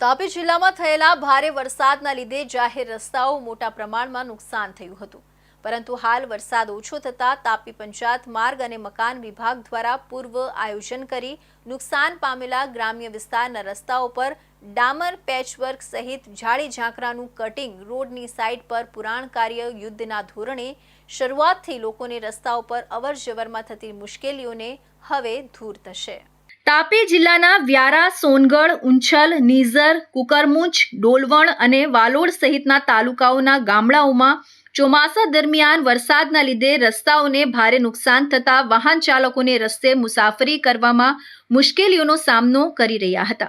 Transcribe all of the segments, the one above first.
તાપી જિલ્લામાં થયેલા ભારે વરસાદના લીધે જાહેર રસ્તાઓ મોટા પ્રમાણમાં નુકસાન થયું હતું. પરંતુ હાલ વરસાદ ઓછો થતાં તાપી પંચાયત માર્ગ અને મકાન વિભાગ દ્વારા પૂર્વ આયોજન કરી નુકસાન પામેલા ગ્રામ્ય વિસ્તારના રસ્તાઓ પર ડામર પેચવર્ક સહિત ઝાડી ઝાંકરાનું કટિંગ રોડની સાઇડ પર પુરાણ કાર્ય યુદ્ધના ધોરણે શરૂઆતથી લોકોને રસ્તાઓ પર અવરજવરમાં થતી મુશ્કેલીઓને હવે દૂર થશે. તાપી જિલ્લાના વ્યારા, સોનગઢ ઉંછલ નીઝર કુકરમુંચ ડોલવણ અને વાલોડ સહિતના તાલુકાઓના ગામડાઓમાં ચોમાસા દરમિયાન વરસાદના લીધે રસ્તાઓને ભારે નુકસાન થતા વાહન ચાલકોને રસ્તે મુસાફરી કરવામાં મુશ્કેલીઓનો સામનો કરી રહ્યા હતા.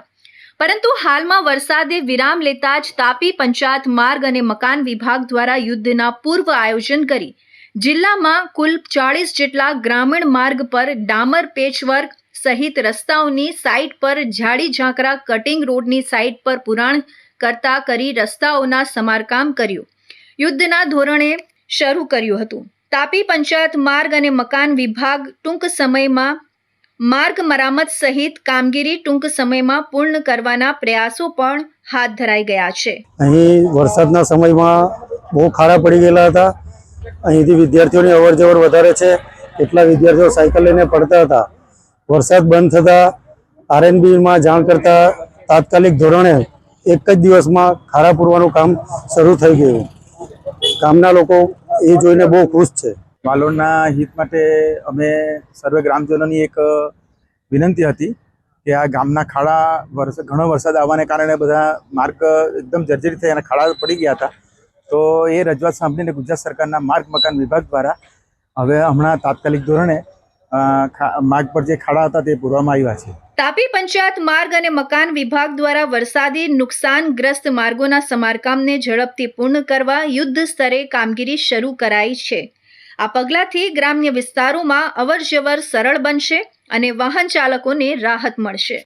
પરંતુ હાલમાં વરસાદે વિરામ લેતા જ તાપી પંચાયત માર્ગ અને મકાન વિભાગ દ્વારા યુદ્ધના પૂર્વ આયોજન કરી. જિલ્લામાં કુલ ચાળીસ જેટલા ગ્રામીણ માર્ગ પર ડામર પેચવર્ક સહિત રસ્તાઓની સાઇટ પર ઝાડી ઝાંકરા કટિંગ રોડની સાઇટ પર પુરાણ કરતા કરી રસ્તાઓના સમારકામ કર્યું. યુદ્ધના ધોરણે શરૂ કર્યું હતું. તાપી પંચાયત માર્ગ અને મકાન વિભાગ ટૂંક સમયમાં માર્ગ મરામત સહિત કામગીરી ટૂંક સમયમાં પૂર્ણ કરવાના પ્રયાસો પણ હાથ ધરાઈ ગયા છે. અહીં વરસાદના સમયમાં બહુ ખાડા પડી ગયેલા હતા. અહીંથી વિદ્યાર્થીઓની અવર જવર વધારે છે. કેટલા વિદ્યાર્થીઓ સાયકલ લઈને પડતા હતા. વરસાદ બંધ થતાં આરએનબીમાં જાણ કરતા તાત્કાલિક ધોરણે એક જ દિવસમાં ખાડા પૂરવાનું કામ શરૂ થઈ ગયું. ગામના લોકો એ જોઈને બહુ ખુશ છે. વાલોડના હિત માટે અમે સર્વે ગ્રામજનોની એક વિનંતી હતી કે આ ગામના ખાડા વરસ ઘણો વરસાદ આવવાને કારણે બધા માર્ગ એકદમ જર્જરિત થઈ અને ખાડા પડી ગયા હતા. તો એ રજૂઆત સાંભળીને ગુજરાત સરકારના માર્ગ મકાન વિભાગ દ્વારા હવે હમણાં તાત્કાલિક ધોરણે માર્ગ પર જે ખાડા હતા તે પૂરવામાં આવ્યા છે. તાપી પંચાયત માર્ગ અને મકાન વિભાગ દ્વારા વરસાદી નુકસાનગ્રસ્ત માર્ગોના સમારકામને ઝડપથી પૂર્ણ કરવા યુદ્ધ સ્તરે કામગીરી શરૂ કરાઈ છે. આ પગલાંથી ગ્રામ્ય વિસ્તારોમાં અવરજવર સરળ બનશે અને વાહન ચાલકોને રાહત મળશે.